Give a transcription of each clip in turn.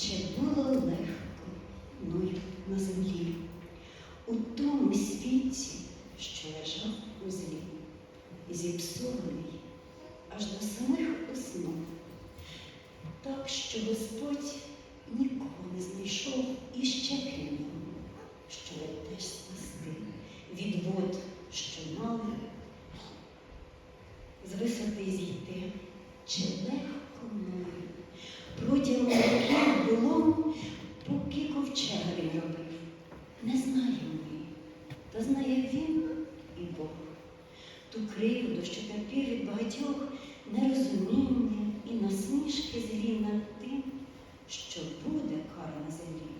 Чи було легко мною на землі, у тому світі, що лежав у злі, зіпсований аж до самих основ, так що Господь нікого не знайшов іще крім нього, що теж спасти від вод, що мали, з висоти зійти, чи легко мною. Та знає він і Бог. Ту кривду, що терпів від багатьох нерозуміння і насмішки злі над тим, що буде кара на землі.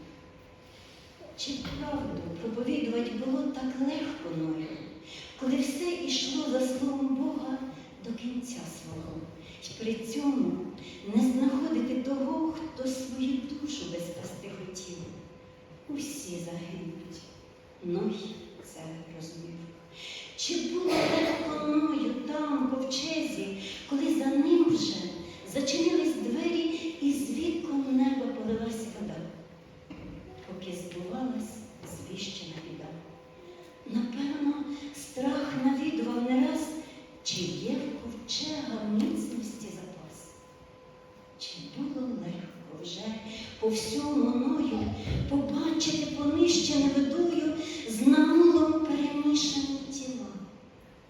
Чи правду проповідувати було так легко мною, коли все йшло за словом Бога до кінця свого, і при цьому не знаходити того, хто свою душу би спасти хотів. Усі загинуть. Ной в міцності запас. Чи було легко вже по всьому мною побачити понищене водою з намулом перемішані тіла?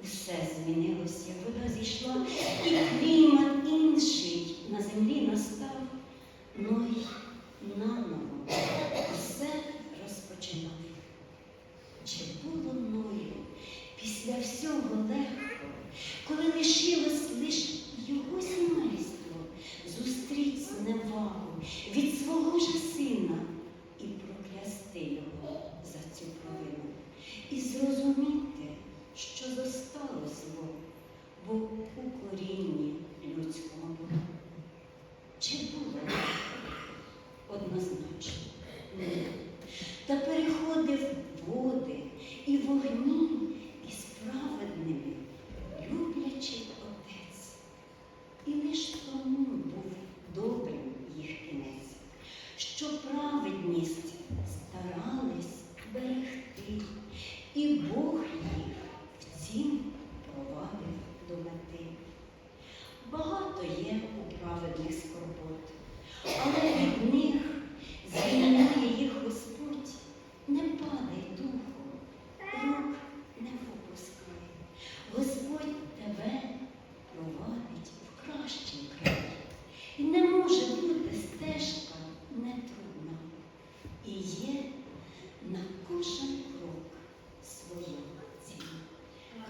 Усе змінилось, як вода зійшла, і клімат інший на землі настав. Ну й наново усе розпочинав. Що праведність